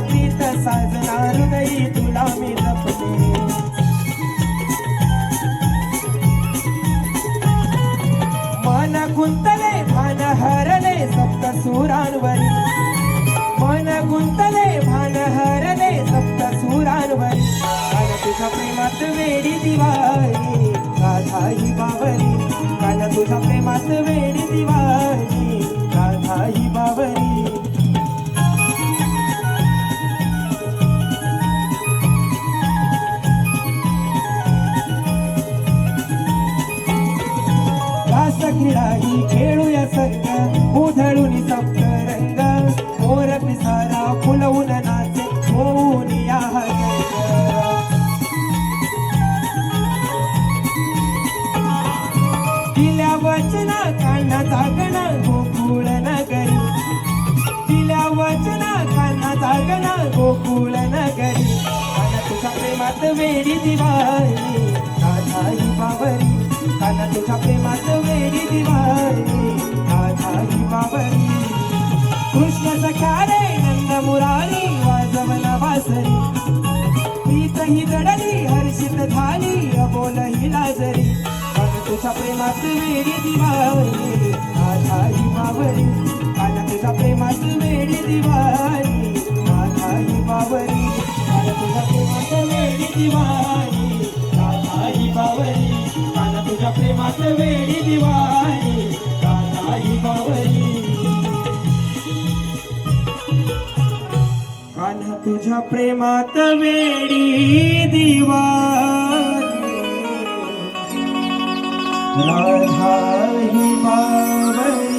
प्रीत साजना हृदयी तुला मी जपते. मन गुंतले भान हरले सप्त सुरांवरी. मन गुंतले भान हरले सप्त सुरांवरी. कान तुझ्या प्रेमात वेडी दिवाळी राधा बावरी कान तुझ्या प्रेमात वेडी दिवाळी. रास खेळूया संग उधळून सप्त रंग. मोर पिसारा फुलवून नाचे होऊन या गंग. वचना कान्हा जागणा गोकुळ नगरी. तिला वचना कान्हा जागणा गोकुळ नगरी. तुझ्या प्रेमात वेडी दिवाळी. काना तुझ्या प्रेमात वेळी दिवाळी राधा ही बावरी कृष्ण सख्या नंद मुरारी वाजवला वासरी प्रीत ही हर्षित झाली अबोल ही लाजरी पण तुझ्या प्रेमात वेळी दिवाळी राधा ही बावरी तुझ्या प्रेमात वेडी दिवाळी राधा तुझ्या प्रेमात वेडी दिवा राधा ही मावळी